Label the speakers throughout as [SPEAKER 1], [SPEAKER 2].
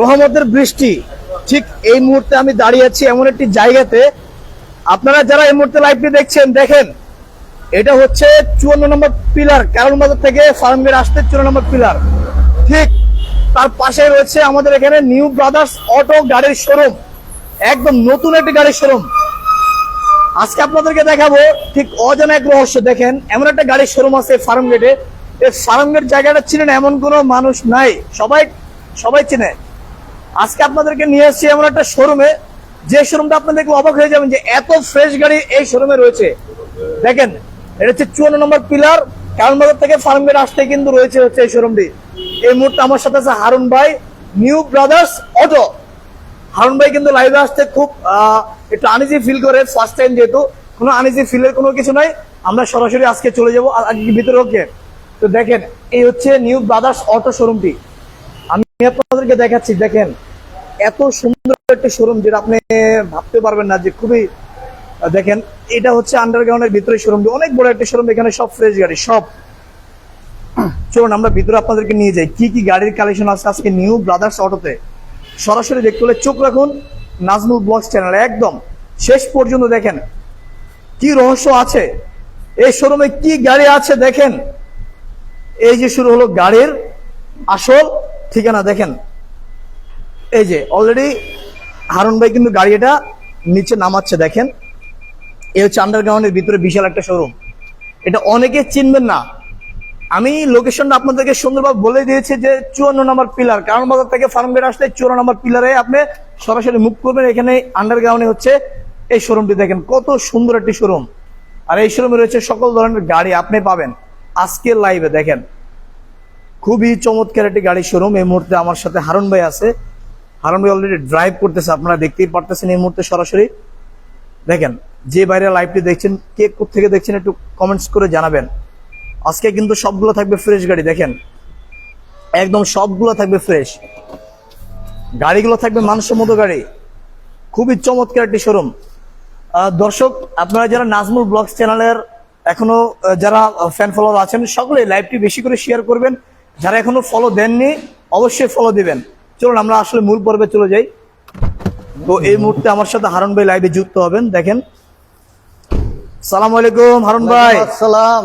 [SPEAKER 1] রহমতের বৃষ্টি, ঠিক এই মুহূর্তে আমি দাঁড়িয়ে আছি এমন একটি জায়গাতে। আপনারা যারা এই মুহূর্তে লাইভটি দেখছেন, দেখেন, এটা হচ্ছে চুয়ান্ন নম্বর পিলার কারণ বাজার থেকে ফার্মগেট আসতে চুয়ান্ন নম্বর পিলার ঠিক তার পাশে রয়েছে আমাদের এখানে নিউ ব্রাদার্স অটো গাড়ির শোরুম একদম নতুন একটি গাড়ির শোরুম আজকে আপনাদেরকে দেখাবো ঠিক অজানা এক রহস্য, দেখেন, এমন একটা গাড়ির শোরুম আছে ফার্ম গেটে এই ফার্ম গেট জায়গাটা চিনেন এমন কোনো মানুষ নাই, সবাই সবাই চিনে। আজকে আপনাদেরকে নিয়ে এসেছি এমন একটা শোরুমে যে শোরুমটা আপনাদের দেখলে অবাক হয়ে যাবেন যে এত ফ্রেশ গাড়ি এই শোরুমে রয়েছে। দেখেন, এটা হচ্ছে চুয়ান্ন নম্বর পিলার কারণ বাজার থেকে ফার্ম গেট আসতে কিন্তু রয়েছে হচ্ছে এই শোরুমটি এই মুহূর্তে আমার সাথে আছে হারুন ভাই নিউ ব্রাদার্স অটো হারুন ভাই কিন্তু লাইভে আসতে খুব একটু আনিজি ফিল করে ফার্স্ট টাইম যেহেতু, কোনো আনিজি ফিলের কোনো কিছু নাই। আমরা সরাসরি আজকে চলে যাব ভিতরে ওকে। তো দেখেন, এই হচ্ছে নিউ ব্রাদার্স অটো শোরুমটি আমি আপনাদেরকে দেখাচ্ছি, দেখেন। এত সুন্দর একটা শোরুম যেটা আপনি ভাবতে পারবেন না যে খুবই দেখেন, এটা হচ্ছে আন্ডারগ্রাউন্ডের ভিতরে শোরুম অনেক বড় একটা শোরুম এখানে সব ফ্রেশ গাড়ি, সব। চলুন, আমরা ভিতরে আপনাদেরকে নিয়ে যাই। কি কি গাড়ির কালেকশন আছে আজকে নিউ ব্রাদার্স অটোতে সরাসরি দেখতে হলে চোখ রাখুন, নাজমুল ব্লগস চ্যানেল একদম, শেষ পর্যন্ত দেখেন, কি রহস্য আছে? এই শোরুমে কি গাড়ি আছে দেখেন? এই যে শুরু হলো গাড়ির আসল ঠিকানা, দেখেন। এই যে অলরেডি হারুন ভাই কিন্তু গাড়িটা নিচে নামাচ্ছে, দেখেন। এই হচ্ছে আন্ডারগ্রাউন্ডের ভিতরে বিশাল একটা শোরুম এটা অনেকে চিনবেন না। আমি লোকেশনটা আপনাদেরকে সুন্দরভাবে বলে দিয়েছি যে চুয়ান্ন নম্বর পিলার কারণ বাজার থেকে ফার্ম গেট আসলে চুয়ান্ন নম্বর পিলারে আপনি সরাসরি মুখ করবেন, এখানে আন্ডারগ্রাউন্ডে হচ্ছে এই শোরুমটি দেখেন, কত সুন্দর একটি শোরুম আর এই শোরুমে রয়েছে সকল ধরনের গাড়ি আপনি পাবেন। আজকের লাইভে দেখেন, খুবই চমৎকার একটি গাড়ির শোরুম এই মুহূর্তে আমার সাথে হারুন ভাই আছে। হারুন ভাই অলরেডি ড্রাইভ করতেছে, আপনারা দেখতেই পারতেছেন এই মুহূর্তে সরাসরি। দেখেন, যে বাইরে লাইভটি দেখছেন, কে থেকে দেখছেন একটু কমেন্টস করে জানাবেন। আজকে কিন্তু সবগুলো থাকবে ফ্রেশ গাড়ি, দেখেন। একদম সবগুলো থাকবে ফ্রেশ গাড়িগুলো থাকবে মানুষের মতো গাড়ি। খুবই চমৎকার একটি শোরুম দর্শক, আপনারা যারা নাজমুল ব্লগস চ্যানেলের এখনও যারা ফ্যান ফলোয়ার আছেন সকলে লাইভটি বেশি করে শেয়ার করবেন। যারা এখনও ফলো দেননি, অবশ্যই ফলো দিবেন। চলুন আমরা আসলে মূল পর্বে চলে যাই। তো এই মুহূর্তে আমার সাথে হারুন ভাই লাইভে যুক্ত হবেন দেখেন। সালাম আলাইকুম হারুন ভাই।
[SPEAKER 2] সালাম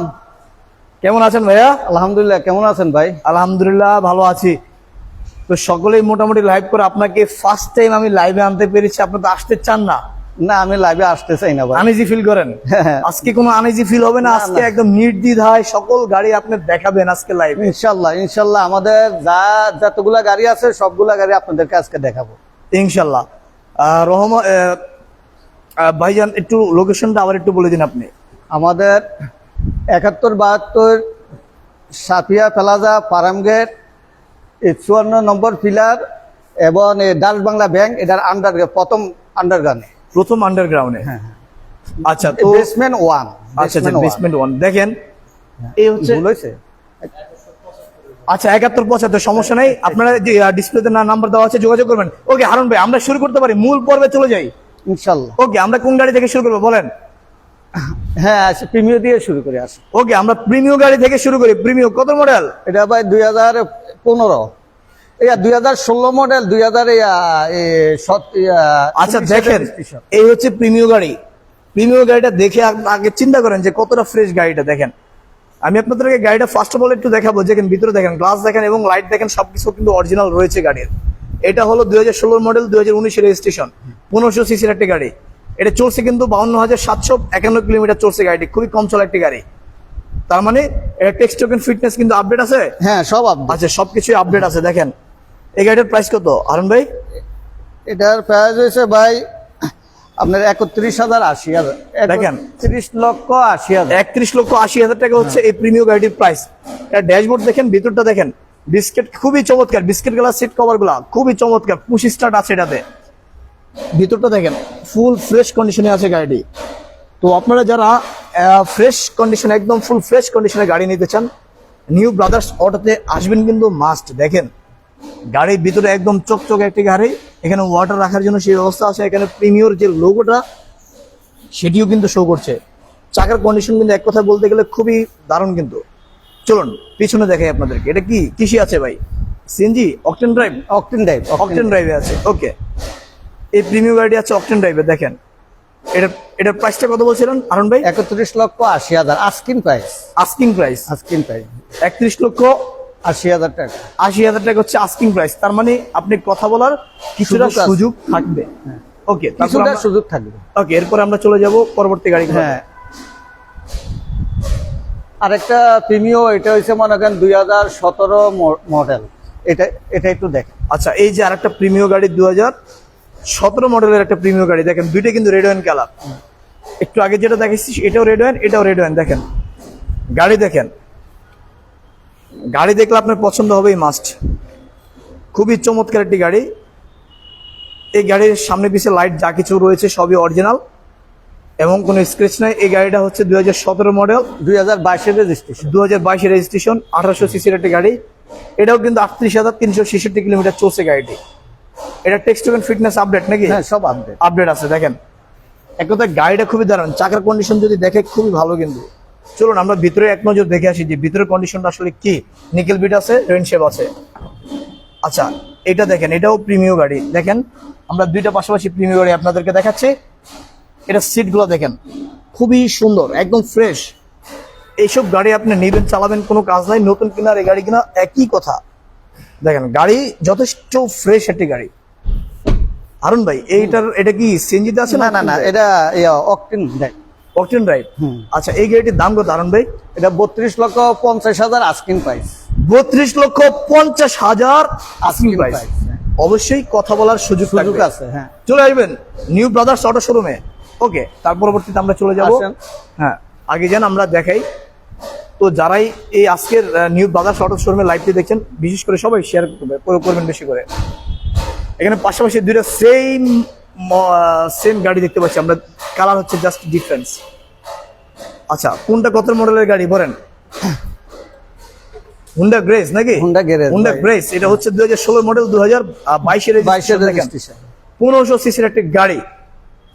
[SPEAKER 1] কেমন আছেন ভাইয়া?
[SPEAKER 2] আলহামদুলিল্লাহ কেমন আছেন ভাই?
[SPEAKER 1] আলহামদুলিল্লাহ ভালো আছি। তো সকলেই মোটামুটি লাইভ করে আপনাকে ফার্স্ট টাইম আমি লাইভে আনতে পেরেছি আপনি তো আসতে চান না।
[SPEAKER 2] না আমি লাইভে আসতে চাই না ভাই।
[SPEAKER 1] আনিজি ফিল করেন?
[SPEAKER 2] হ্যাঁ।
[SPEAKER 1] আজকে কোনো আনিজি ফিল হবে না? আজকে। একদম নির্দ্বিধায় সকল গাড়ি আপনি দেখাবেন আজকে লাইভে
[SPEAKER 2] ইনশাল্লাহ ইনশাল্লাহ আমাদের যা যতগুলা গাড়ি আছে সবগুলা গাড়ি আপনাদেরকে আজকে দেখাবো।
[SPEAKER 1] ইনশাল্লাহ। আহ, রহমান ভাইজান একটু লোকেশনটা আবার একটু বলে দিন আপনি।
[SPEAKER 2] আমাদের একাত্তর বাহাত্তর সাফিয়া প্লাজা পারামগেট চুয়ান্ন নম্বর পিলার এবং ডাল বাংলা ব্যাংক এটার আন্ডার প্রথম আন্ডারগ্রাউন্ডে
[SPEAKER 1] প্রথম আন্ডারগ্রাউন্ডে
[SPEAKER 2] হ্যাঁ
[SPEAKER 1] আচ্ছা তো
[SPEAKER 2] বেসমেন্ট ওয়ান
[SPEAKER 1] আচ্ছা বেসমেন্ট ওয়ান দেখেন এই হচ্ছে
[SPEAKER 2] ভুল হয়েছে?
[SPEAKER 1] আচ্ছা একাত্তর পঁচাত্তর সমস্যা নেই। আপনারা যে ডিসপ্লেতে না নাম্বার দেওয়া আছে যোগাযোগ করবেন। ওকে হারুন ভাই আমরা শুরু করতে পারি। মূল পর্বে চলে যাই।
[SPEAKER 2] ইনশাল্লাহ।
[SPEAKER 1] ওকে আমরা কোন গাড়ি থেকে শুরু করব বলেন?
[SPEAKER 2] হ্যাঁ আচ্ছা প্রিমিয় দিয়ে শুরু করে আসি।
[SPEAKER 1] ওকে আমরা প্রিমিয় গাড়ি থেকে শুরু করি। প্রিমিয় কত মডেল
[SPEAKER 2] এটা ভাই দুই হাজার পনেরো। ইয়া দুই হাজার ষোলো মডেল দুই হাজার
[SPEAKER 1] আচ্ছা দেখেন এই হচ্ছে প্রিমিয় গাড়ি। প্রিমিয় গাড়িটা দেখে আগ- চিন্তা করেন যে কতটা ফ্রেশ গাড়িটা দেখেন। আমি আপনাদেরকে গাড়িটা ফার্স্ট অফ অল একটু দেখাবো ভিতরে দেখেন গ্লাস দেখেন এবং লাইট দেখেন সবকিছু কিন্তু অরিজিনাল রয়েছে গাড়ির। এটা হলো দুই হাজার ষোলোর মডেল দুই হাজার উনিশের রেজিস্ট্রেশন পনেরোশো সিসির একটি গাড়ি। এটা চলছে কিন্তু বাউন্ন হাজার সাতশো একান্ন কিলোমিটার চলছে গাড়িটি খুবই কম চলা একটি গাড়ি। তার মানে এটা টেক্সট টোকেন ফিটনেস কিন্তু আপডেট আছে?
[SPEAKER 2] হ্যাঁ সব আপডেট
[SPEAKER 1] আচ্ছা সবকিছুই আপডেট আছে দেখেন। এই গাড়িটার প্রাইস কত? আরুন ভাই?
[SPEAKER 2] এটার প্রাইস হয়েছে ভাই আপনার একত্রিশ হাজার আশি হাজার।
[SPEAKER 1] দেখেন।
[SPEAKER 2] ত্রিশ লক্ষ আশি হাজার।
[SPEAKER 1] একত্রিশ লক্ষ আশি হাজার টাকা হচ্ছে এই প্রিমিয়াম গাড়িটির প্রাইস এটা ড্যাশবোর্ড দেখেন ভিতরটা দেখেন। বিস্কিট খুবই চমৎকার। বিস্কিটগুলা সিট কভারগুলা খুবই চমৎকার। পুশ স্টার্ট আছে এটাতে। ভিতরটা দেখেন ফুল ফ্রেশ কন্ডিশনে আছে গাড়িটি। তো আপনারা যারা ফ্রেশ কন্ডিশন একদম ফুল ফ্রেশ কন্ডিশনে গাড়ি নিতে চান নিউ ব্রাদার্স অটোতে আসবেন কিন্তু মাস্ট দেখেন। গাড়ির ভিতরে একদম চকচকে একটি গাড়ি। এখানে ওয়াটার রাখার জন্য সেই ব্যবস্থা আছে। এখানে প্রিমিয়র যে লোগোটা সেটিও কিন্তু শো করছে। চাকার কন্ডিশন কিন্তু এক কথা বলতে গেলে খুবই দারুণ কিন্তু। চলুন পিছনে দেখাই আপনাদেরকে। এটা কি? কৃষি আছে ভাই? CNG octane drive
[SPEAKER 2] octane drive
[SPEAKER 1] octane ড্রাইভে আছে। ওকে এই প্রিমিয়াম গাড়ি আছে অকটেন ড্রাইভে দেখেন। এটা এটার প্রাইসটা কত বলছিলেন? আরুন ভাই?
[SPEAKER 2] একত্রিশ লক্ষ আশি হাজার। Asking price
[SPEAKER 1] asking price
[SPEAKER 2] asking price
[SPEAKER 1] একত্রিশ লক্ষ
[SPEAKER 2] আশি হাজার টাকা।
[SPEAKER 1] আশি হাজার টাকা হচ্ছে আস্কিং প্রাইস তার মানে আপনি কথা বলার কিছুটা
[SPEAKER 2] সুযোগ
[SPEAKER 1] থাকবে। ওকে
[SPEAKER 2] কিছুটা সুযোগ থাকবে।
[SPEAKER 1] ওকে এরপর আমরা চলে যাব পরবর্তী গাড়ি
[SPEAKER 2] হ্যাঁ। আরেকটা প্রিমিও এটা হচ্ছে মনে করেন দুই হাজার সতেরো মডেল এটা এটা একটু দেখেন।
[SPEAKER 1] আচ্ছা এই যে আরেকটা প্রিমিয় গাড়ি দু হাজার সতেরো মডেলের একটা প্রিমিয় গাড়ি। দেখেন দুইটা কিন্তু রেড ওয়াইন কালার একটু আগে যেটা দেখেছি এটাও রেড ওয়াইন এটাও রেড ওয়াইন দেখেন। গাড়ি দেখেন। গাড়ি দেখলে আপনার পছন্দ হবেই মাস্ট খুবই চমৎকার একটি গাড়ি। এই গাড়ির সামনে পিছিয়ে লাইট যা কিছু রয়েছে সবই অরিজিনাল এবং কোনো স্ক্রেচ নাই। এই গাড়িটা হচ্ছে দুই হাজার সতেরো মডেল
[SPEAKER 2] দুই হাজার রেজিস্ট্রেশন
[SPEAKER 1] দু হাজার রেজিস্ট্রেশন আঠারোশো সিসির একটি গাড়ি। এটাও কিন্তু আটত্রিশ হাজার তিনশো ছেষট্টি কিলোমিটার চলছে গাড়িটি। এটা টেক্সট ফিটনেস আপডেট নাকি?
[SPEAKER 2] হ্যাঁ সব আপডেট
[SPEAKER 1] আপডেট আছে দেখেন। এক কথায় গাড়িটা খুবই দারুণ। চাকার কন্ডিশন যদি দেখে খুবই ভালো কিন্তু। চলুন আমরা ভিতরে এক নজর দেখে আসি যে ভিতরের কন্ডিশনটা আসলে কি। নিকেল বিট আছে রেন শেপ আছে। আচ্ছা এটা দেখেন এটাও প্রিমিয় গাড়ি। দেখেন আমরা দুইটা পাশাপাশি প্রিমিয় গাড়ি আপনাদেরকে দেখাচ্ছি। এটা সিটগুলো দেখেন খুবই সুন্দর একদম ফ্রেশ এইসব গাড়ি আপনি নেবেন চালাবেন কোনো কাজ নাই নতুন কিনার এই গাড়ি কিনা একই কথা। দেখেন গাড়ি যথেষ্ট ফ্রেশ একটি গাড়ি। আরুন ভাই এইটার এটা কি সিএনজিতে আছে
[SPEAKER 2] না না না এটা অকটেন দেখ।
[SPEAKER 1] Octane drive. আচ্ছা এই গাড়িটির দাম কত? হারুন ভাই
[SPEAKER 2] এটা বত্রিশ লক্ষ পঞ্চাশ হাজার আস্কিন প্রাইস
[SPEAKER 1] বত্রিশ লক্ষ পঞ্চাশ হাজার আস্কিং
[SPEAKER 2] Asking
[SPEAKER 1] প্রাইস
[SPEAKER 2] হ্যাঁ।
[SPEAKER 1] অবশ্যই কথা বলার সুযোগ
[SPEAKER 2] সুযোগ আছে হ্যাঁ।
[SPEAKER 1] চলে আসবেন নিউ ব্রাদার্স অটো শোরুমে ওকে তার পরবর্তীতে আমরা চলে যাব। হ্যাঁ আগে যেন আমরা দেখাই। তো যারাই এই আজকের নিউ ব্রাদার্স অটো শোরুমে লাইভটি দেখছেন বিশেষ করে সবাই শেয়ার করবেন বেশি করে। এখানে পাশাপাশি দুইটা সেম সেম গাড়ি দেখতে পাচ্ছি আমরা। কালার হচ্ছে জাস্ট ডিফারেন্স আচ্ছা কোনটা কত মডেলের গাড়ি বলেন? হুন্ডা গ্রেস নাকি?
[SPEAKER 2] Honda Grace,
[SPEAKER 1] Honda. গ্রেস এটা হচ্ছে দুই হাজার ষোলো মডেল দু হাজার বাইশের পনেরোশো সিসির একটি গাড়ি।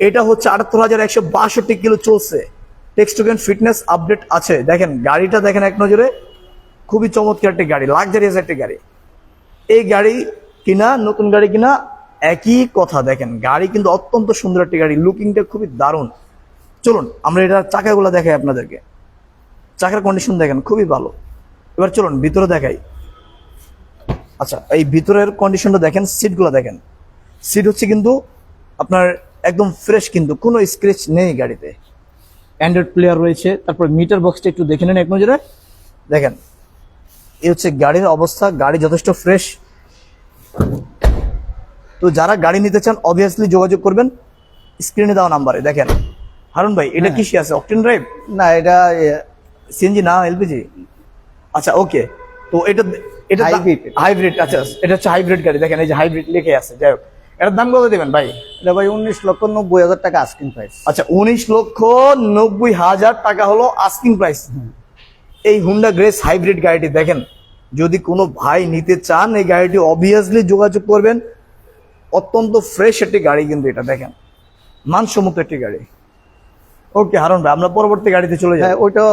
[SPEAKER 1] এটা হচ্ছে আটাত্তর হাজার একশো বাষট্টি কিলো চলছে। টেক্সটোকেন ফিটনেস আপডেট আছে। দেখেন গাড়িটা দেখেন এক নজরে। খুবই চমৎকার একটি গাড়ি লাক্সারিয়াস একটি গাড়ি। এই গাড়ি কিনা নতুন গাড়ি কিনা একই কথা, দেখেন, গাড়ি কিন্তু অত্যন্ত সুন্দর একটি গাড়ি লুকিংটা খুবই দারুণ। চলুন, আমরা এটা চাকাগুলো দেখাই আপনাদেরকে। চাকার কন্ডিশন দেখেন, খুবই ভালো। এবার চলুন, ভিতরে দেখাই। আচ্ছা এই ভিতরের কন্ডিশনটা দেখেন সিটগুলো দেখেন। সিট হচ্ছে কিন্তু আপনার একদম ফ্রেশ কিন্তু, কোনো স্ক্রেচ নেই গাড়িতে। অ্যান্ড্রয়েড প্লেয়ার রয়েছে, তারপর মিটার বক্সটা একটু দেখে নেন এক নজরে। দেখেন, এই হচ্ছে গাড়ির অবস্থা, গাড়ি যথেষ্ট ফ্রেশ তো যারা গাড়ি নিতে চান অবভিয়াসলি যোগাযোগ করবেন। স্ক্রিনে দেওয়া নাম্বারে দেখেন। হারুন ভাই এটা কিসে আছে অকটেন ড্রাইভ
[SPEAKER 2] না এটা
[SPEAKER 1] সিএনজি না এলপিজি আচ্ছা ওকে তো এটা এটা
[SPEAKER 2] Hybrid।
[SPEAKER 1] হাইব্রিড আচ্ছা এটা হচ্ছে হাইব্রিড গাড়ি। দেখেন এই যে হাইব্রিড লিখে আছে যাই হোক। এটার দাম কত দেবেন ভাই?
[SPEAKER 2] এটা ভাই উনিশ লক্ষ নব্বই হাজার টাকা আস্কিং প্রাইস
[SPEAKER 1] আচ্ছা উনিশ লক্ষ নব্বই হাজার টাকা হলো আস্কিং প্রাইস এই হুন্ডা গ্রেস হাইব্রিড গাড়িটি দেখেন যদি কোনো ভাই নিতে চান এই গাড়িটি অবভিয়াসলি যোগাযোগ করবেন। অত্যন্ত ফ্রেশ একটি গাড়ি কিন্তু এটা দেখেন। মানসম্মত একটি গাড়ি। ওকে হারুন ভাই আমরা পরবর্তী গাড়িতে চলে যাই
[SPEAKER 2] ওইটা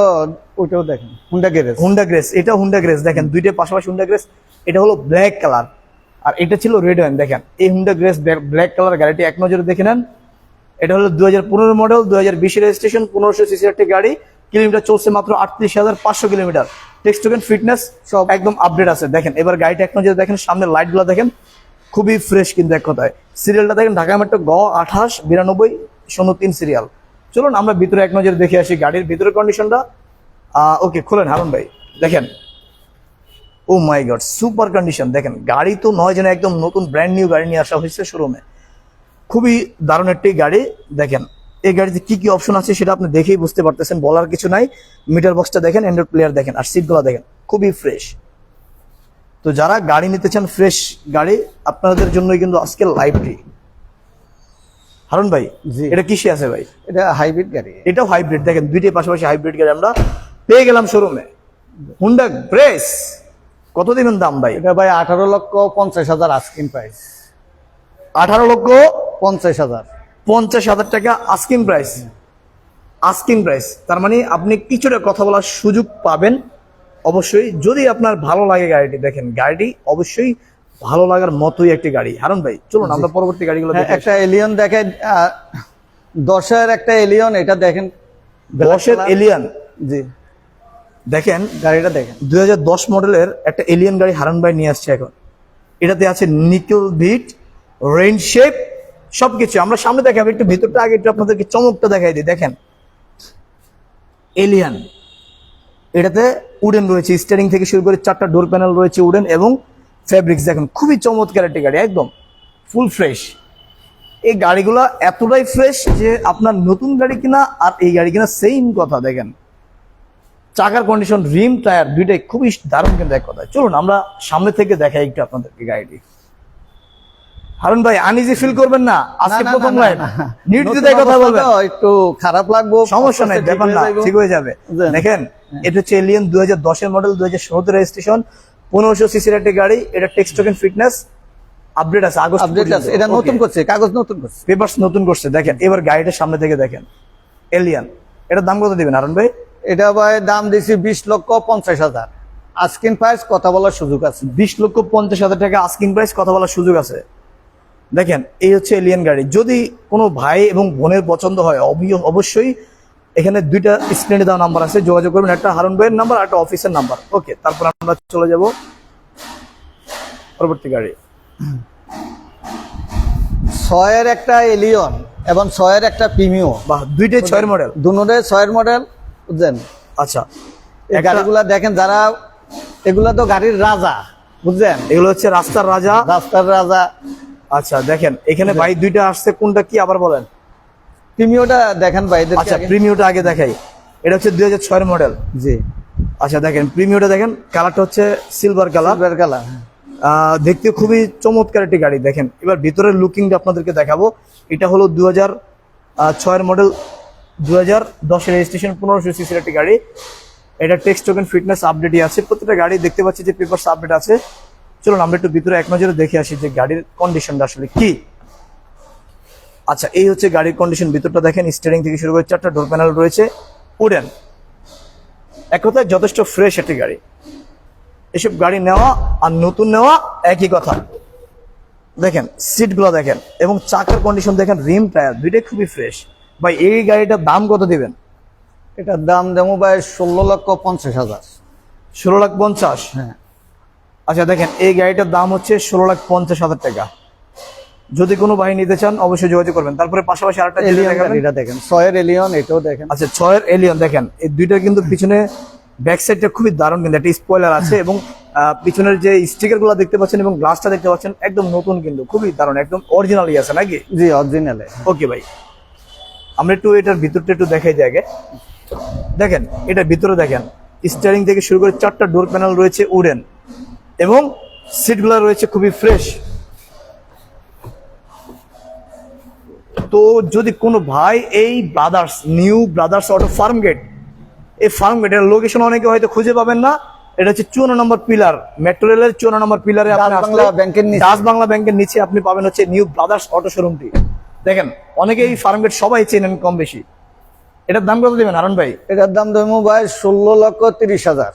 [SPEAKER 2] ওইটাও দেখেন হুন্ডা গ্যারেজ
[SPEAKER 1] হুন্ডা গ্রেস এটা হুন্ডা গ্রেস দেখেন দুইটা পাশাপাশি হুন্ডা গ্রেস এটা হলো ব্ল্যাক কালার আর এটা ছিল রেড ওয়াইন দেখেন এই হুন্ডা গ্রেস ব্ল্যাক কালার গাড়িটি এক নজরে দেখে নেন। এটা হলো দুই হাজার পনেরো মডেল দুই হাজার বিশ রেজিস্ট্রেশন পনেরোশো সিসির একটি গাড়ি। কিলোমিটার চলছে মাত্র আটত্রিশ হাজার পাঁচশো কিলোমিটার টেক্সটোকেন ফিটনেস সব একদম আপডেট আছে। দেখেন এবার গাড়িটা এক নজরে দেখেন সামনে লাইটগুলো দেখেন। খুবই ফ্রেশ কিন্তু এক কথায়। সিরিয়ালটা দেখেন, ঢাকা মেট্রো গ, আঠাশ, বিরানব্বই, শূন্য তিন সিরিয়াল। চলুন, আমরা ভিতরে এক নজরে দেখে আসি গাড়ির ভিতরের কন্ডিশনটা ওকে খোলেন হারুন ভাই। দেখেন। Oh my god super condition দেখেন, গাড়ি তো নয় যেন একদম নতুন ব্র্যান্ড নিউ গাড়ি নিয়ে আসা হয়েছে শোরুমে খুবই দারুণ একটি গাড়ি। দেখেন, এই গাড়িতে কি কি অপশন আছে সেটা আপনি দেখেই বুঝতে পারতেছেন, বলার কিছু নাই। মিটার বক্সটা দেখেন অ্যান্ড্রয়েড প্লেয়ার দেখেন, আর সিটগুলো দেখেন, খুবই ফ্রেশ তো যারা গাড়ি নিতে চান ফ্রেশ গাড়ি আপনাদের জন্যই কিন্তু আজকে লাইভটি হারুন ভাই
[SPEAKER 2] জি।
[SPEAKER 1] এটা কিসে আছে ভাই?
[SPEAKER 2] এটা হাইব্রিড গাড়ি।
[SPEAKER 1] এটাও হাইব্রিড দেখেন দুইটাই পাশাপাশি হাইব্রিড গাড়ি আমরা পেয়ে গেলাম শোরুমে হুন্ডা ব্রেস কত দিবেন দাম ভাই?
[SPEAKER 2] এটা ভাই আঠারো লক্ষ পঞ্চাশ হাজার আস্কিন প্রাইস
[SPEAKER 1] আঠারো লক্ষ
[SPEAKER 2] পঞ্চাশ হাজার।
[SPEAKER 1] পঞ্চাশ হাজার টাকা আস্কিং প্রাইস আস্কিং প্রাইস তার মানে আপনি কিছুটা কথা বলার সুযোগ পাবেন। অবশ্যই যদি আপনার ভালো লাগে গাড়িটি দেখেন গাড়িটি অবশ্যই ভালো লাগার মতোই একটি গাড়ি। হারুন ভাই চলুন আমরা পরবর্তী গাড়িগুলো
[SPEAKER 2] হ্যাঁ, একটা এলিয়ন দেখেন দশের একটা এলিয়ন এটা দেখেন।
[SPEAKER 1] দশের। এলিয়ান
[SPEAKER 2] জি।
[SPEAKER 1] দেখেন
[SPEAKER 2] গাড়িটা দেখেন।
[SPEAKER 1] দুই হাজার দশ মডেলের একটা এলিয়ান গাড়ি হারান ভাই নিয়ে আসছে এখন। এটাতে আছে নিকেল ভিট রেন শেপ সবকিছু। আমরা সামনে দেখাবো একটু ভিতরটা আগে একটু আপনাদেরকে চমকটা দেখাই দিই। দেখেন এলিয়ান এটাতে উডেন রয়েছে স্টিয়ারিং থেকে শুরু করে চারটা ডোর প্যানেল রয়েছে উডেন এবং ফেব্রিক্স দেখেন, খুবই চমৎকার একটি গাড়ি, একদম ফুল ফ্রেশ এই গাড়িগুলো এতটাই ফ্রেশ যে আপনার নতুন গাড়ি কিনা আর এই গাড়ি কিনা সেম কথা, দেখেন। চাকার কন্ডিশন রিম টায়ার দুইটাই খুবই দারুণ কিন্তু এক কথা চলুন, আমরা সামনে থেকে দেখাই একটু আপনাদেরকে গাড়িটি। হারুন ভাই আনিজি ফিল করবেন না আজকে প্রথম
[SPEAKER 2] না,
[SPEAKER 1] লাইন
[SPEAKER 2] না, না।
[SPEAKER 1] নিট
[SPEAKER 2] নতুন
[SPEAKER 1] দিতে কথা বলবেন।
[SPEAKER 2] একটু খারাপ লাগবো
[SPEAKER 1] সমস্যা নাই ব্যাপার না ঠিক হয়ে যাবে। দেখেন এটা হচ্ছে এলিয়ন দুই মডেল দুই হাজার রেজিস্ট্রেশন পনেরোশো সিসির একটি গাড়ি এটা টেক্সট টোকেন ফিটনেস আপডেট আছে আগস্ট
[SPEAKER 2] আপডেট আছে এটা নতুন করছে কাগজ নতুন করছে।
[SPEAKER 1] পেপারস নতুন করছে দেখেন এবার গাড়িটার সামনে থেকে দেখেন এলিয়ান এটার দাম কত দিবেন হারুন ভাই?
[SPEAKER 2] এটা ভাই দাম দিছি বিশ লক্ষ পঞ্চাশ হাজার। আস্কিন প্রাইস কথা বলার সুযোগ আছে।
[SPEAKER 1] বিশ লক্ষ পঞ্চাশ হাজার টাকা আস্কিং প্রাইস কথা বলার সুযোগ আছে। দেখেন এই হচ্ছে এলিয়ান গাড়ি। যদি কোনো ভাই এবং বোনের পছন্দ হয় অবি- অবশ্যই এখানে দুইটা স্ক্রিনে দেওয়া নাম্বার আছে যোগাযোগ করবেন। একটা হারুন ভাইয়ের নাম্বার একটা অফিসের নাম্বার ওকে তারপর আমরা চলে যাব পরবর্তী গাড়ি।
[SPEAKER 2] ছয়ের একটা এলিয়ন এবং ছয়ের একটা প্রিমিও
[SPEAKER 1] বাহ দুইটাই ছয়ের মডেল
[SPEAKER 2] দুনোরে ছয়ের মডেল বুঝছেন
[SPEAKER 1] আচ্ছা
[SPEAKER 2] এই গাড়িগুলা দেখেন যারা এগুলা তো গাড়ির রাজা বুঝলেন?
[SPEAKER 1] এগুলো হচ্ছে রাস্তার রাজা।
[SPEAKER 2] রাস্তার রাজা।
[SPEAKER 1] আচ্ছা দেখেন এখানে ভাই দুইটা আসছে কোনটা কি আবার বলেন?
[SPEAKER 2] প্রিমিওটা দেখেন ভাইদের
[SPEAKER 1] আচ্ছা প্রিমিওটা আগে দেখাই। এটা হচ্ছে দুই হাজার মডেল
[SPEAKER 2] জি।
[SPEAKER 1] আচ্ছা দেখেন প্রিমিওটা দেখেন কালারটা হচ্ছে সিলভার কালার
[SPEAKER 2] সিলভার কালার
[SPEAKER 1] দেখতে খুবই চমৎকার একটি গাড়ি দেখেন। এবার ভিতরের লুকিংটা আপনাদেরকে দেখাবো। এটা হলো দু হাজার ছয়ের মডেল দু হাজার দশের রেজিস্ট্রেশন পনেরোশো সিসির একটি গাড়ি। এটা টেক্সট টোকেন ফিটনেস আপডেটই আছে। প্রত্যেকটা গাড়ি দেখতে পাচ্ছি যে পেপারস আপডেট আছে। চলুন আমরা একটু ভিতরে এক নজরে দেখে আসি যে গাড়ির কন্ডিশনটা আসলে কি। আচ্ছা এই হচ্ছে গাড়ির কন্ডিশন ভিতরটা দেখেন স্টিয়ারিং থেকে শুরু করে চারটা ডোর প্যানেল রয়েছে। উডেন এক কথায় যথেষ্ট ফ্রেশ একটি গাড়ি। এসব গাড়ি নেওয়া আর নতুন নেওয়া একই কথা। দেখেন সিটগুলো দেখেন এবং চাকার কন্ডিশন দেখেন রিম টায়ার দুইটাই খুবই ফ্রেশ ভাই এই গাড়িটার দাম কত দিবেন?
[SPEAKER 2] এটার দাম দেবো ভাই ষোলো লক্ষ পঞ্চাশ হাজার।
[SPEAKER 1] ষোলো লাখ পঞ্চাশ?
[SPEAKER 2] হ্যাঁ।
[SPEAKER 1] আচ্ছা দেখেন এই গাড়িটার দাম হচ্ছে ষোলো লাখ পঞ্চাশ হাজার টাকা। যদি কোনো ভাই নিতে চান অবশ্যই যোগাযোগ করবেন। তারপরে পাশাপাশি আরেকটা দেখাবেন।
[SPEAKER 2] দেখেন ছয়ের এলিয়ন এটাও দেখেন।
[SPEAKER 1] আচ্ছা ছয়ের এলিয়ন দেখেন। এই দুইটা কিন্তু পিছনে ব্যাক সাইডটা খুবই দারুণ কিন্তু একটা স্পয়লার আছে এবং পিছনের যে স্টিকারগুলো দেখতে পাচ্ছেন এবং গ্লাসটা দেখতে পাচ্ছেন একদম নতুন কিন্তু খুবই দারুণ একদম অরিজিনালই আছে নাকি?
[SPEAKER 2] জি অরিজিনালে
[SPEAKER 1] ওকে ভাই। আমরা একটু এটার ভিতরটা একটু দেখাই যাই আগে। দেখেন এটার ভিতরে দেখেন স্টিয়ারিং থেকে শুরু করে চারটা ডোর প্যানেল রয়েছে উডেন। এবং সিটগুলো রয়েছে খুবই ফ্রেশ। তো যদি কোনো ভাই এই brothers new brothers auto Farm Gate এই ফার্ম গেটের লোকেশন অনেকে হয়তো খুঁজে পাবেন না। এটা হচ্ছে চুয়ান্ন নম্বর পিলার মেট্রো রেলের চুয়ান্ন নম্বর পিলারে।
[SPEAKER 2] ডাচ বাংলা ব্যাংকের নিচে।
[SPEAKER 1] আপনি পাবেন হচ্ছে নিউ ব্রাদার্স অটো শোরুমটি দেখেন অনেকে এই ফার্ম গেট সবাই চেনেন কম বেশি। এটার দাম কত দেবেন আরন ভাই?
[SPEAKER 2] এটার দাম দেবো ভাই ষোলো লক্ষ তিরিশ হাজার।